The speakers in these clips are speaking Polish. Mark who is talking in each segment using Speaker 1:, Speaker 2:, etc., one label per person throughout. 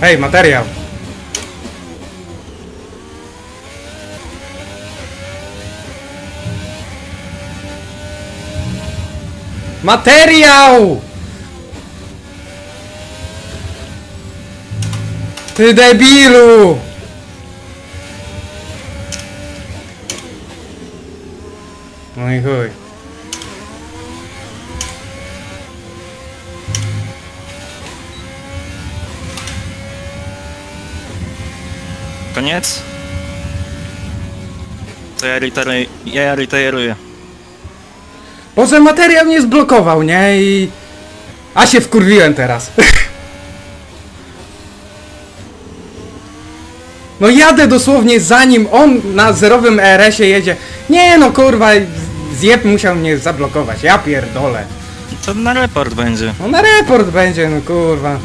Speaker 1: Hej, materiał! Materiał! Ty debilu! No i chuj.
Speaker 2: Koniec? To ja retiruję. Ja retiruję.
Speaker 1: Boże, materiał mnie zblokował, nie? I... A się wkurwiłem teraz. No jadę dosłownie zanim on na zerowym ERS-ie jedzie. Nie no kurwa, zjeb musiał mnie zablokować, ja pierdolę.
Speaker 2: To na report będzie.
Speaker 1: No na report będzie, no kurwa.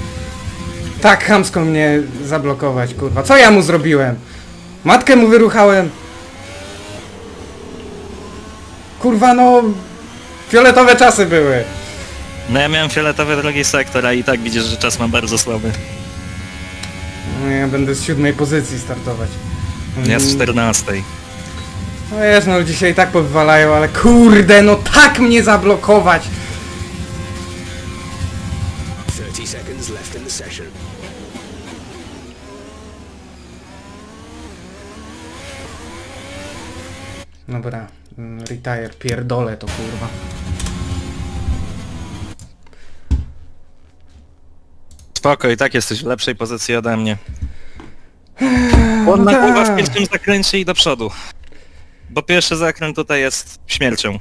Speaker 1: Tak chamsko mnie zablokować, kurwa. Co ja mu zrobiłem? Matkę mu wyruchałem. Kurwa no... Fioletowe czasy były.
Speaker 2: No ja miałem fioletowy drugi sektor, a i tak widzisz, że czas ma bardzo słaby.
Speaker 1: No ja będę z siódmej pozycji startować.
Speaker 2: Ja z 14.
Speaker 1: No wiesz, no dzisiaj tak powywalają, ale kurde, no tak mnie zablokować!
Speaker 3: 30 seconds left in the session.
Speaker 1: Dobra, mm, retire, pierdolę to kurwa.
Speaker 2: Spoko, i tak jesteś w lepszej pozycji ode mnie.
Speaker 1: Tak.
Speaker 2: głowa w pierwszym zakręcie i do przodu. Bo pierwszy zakręt tutaj jest śmiercią.